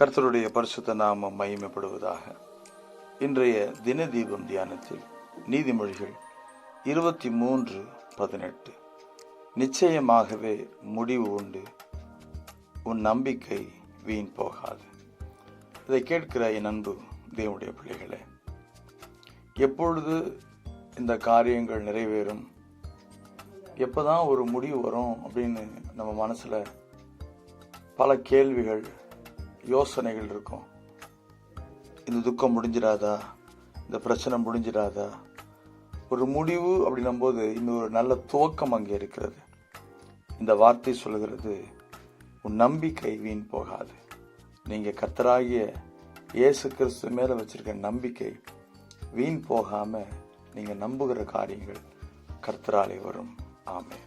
கர்த்தருடைய பரிசுத்த நாமம் மகிமைப்படுவதாக. இன்றைய தின தீபம் தியானத்தில் நீதிமொழிகள் இருபத்தி மூன்று பதினெட்டு. நிச்சயமாகவே முடிவு உண்டு. உன் நம்பிக்கை வீண் போகாது. இதை கேட்கிற என் அன்பு தேவனுடைய பிள்ளைகளே எப்பொழுது இந்த காரியங்கள் நிறைவேறும்? எப்போதான் ஒரு முடிவு வரும் அப்படின்னு நம்ம மனசில் பல கேள்விகள் யோசனைகள் இருக்கும். இந்த துக்கம் முடிஞ்சிடாதா? இந்த பிரச்சனை முடிஞ்சிடாதா? ஒரு முடிவு அப்படின்னும் போது இன்னொரு நல்ல துவக்கம் அங்கே இருக்கிறது. இந்த வார்த்தை சொல்லுகிறது உன் நம்பிக்கை வீண் போகாது. நீங்கள் கத்தராகிய இயேசு கிறிஸ்து மேலே வச்சிருக்க நம்பிக்கை வீண் போகாமல் நீங்கள் நம்புகிற காரியங்கள் கர்த்தராலே வரும். ஆமென்.